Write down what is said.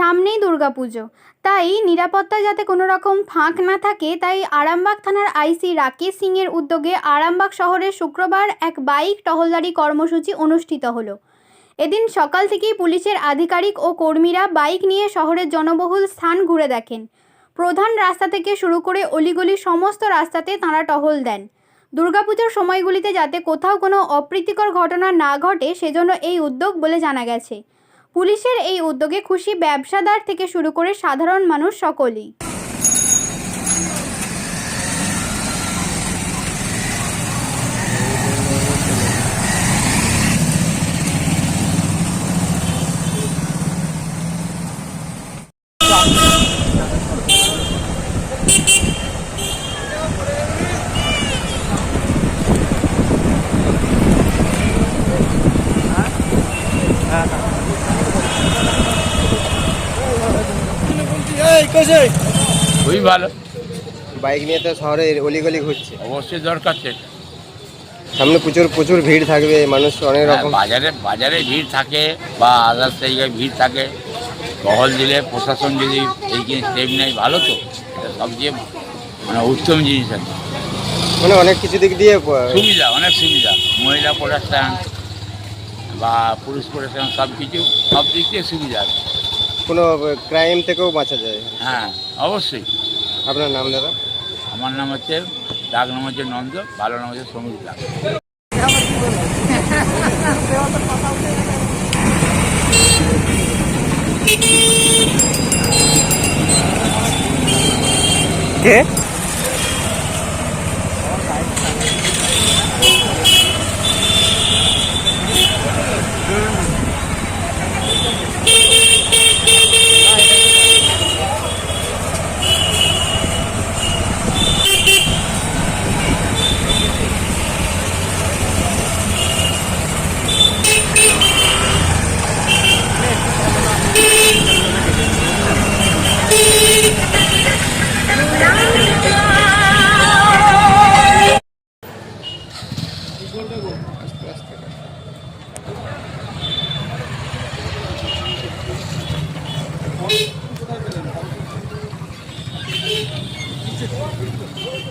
সামনেই দুর্গাপুজো। তাই নিরাপত্তা যাতে কোনো রকম ফাঁক না থাকে, তাই আরামবাগ থানার আইসি রাকেশ সিংয়ের উদ্যোগে আরামবাগ শহরে শুক্রবার এক বাইক টহলদারি কর্মসূচি অনুষ্ঠিত হলো। এদিন সকাল থেকেই পুলিশের আধিকারিক ও কর্মীরা বাইক নিয়ে শহরের জনবহুল স্থান ঘুরে দেখেন। প্রধান রাস্তা থেকে শুরু করে অলিগলি সমস্ত রাস্তাতে তাঁরা টহল দেন। দুর্গাপুজোর সময়গুলিতে যাতে কোথাও কোনো অপ্রীতিকর ঘটনা না ঘটে, সেজন্য এই উদ্যোগ বলে জানা গেছে। পুলিশের এই উদ্যোগে খুশি ব্যবসাদার থেকে শুরু করে সাধারণ মানুষ সকলেই। খুবই ভালো। বাইক নিয়ে তো শহরে অলিগলি ঘুরছে। অবশ্যই দরকার সেটা সামনে প্রচুর প্রচুর ভিড় থাকবে মানুষ অনেক হ্যাঁ, রকম বাজারে বাজারে ভিড় থাকে বা আদার্স জায়গায় ভিড় থাকে। টহল দিলে প্রশাসন যদি এই জিনিস স্টেপ নেয় ভালো তো। এটা সবচেয়ে মানে উত্তম জিনিস আছে মানে অনেক কিছু দিক দিয়ে সুবিধা অনেক সুবিধা। মহিলা প্রোডাকশান বা পুরুষ প্রোডাকশান সব কিছু সব দিক দিয়ে সুবিধা আছে। কোনো ক্রাইম থেকেও বাঁচা যায়। হ্যাঁ অবশ্যই। আপনার নাম দাদা? আমার নাম হচ্ছে ডাক নাম হচ্ছে নন্দ ভালো নাম হচ্ছে সমীর ডাক কে? すごいな。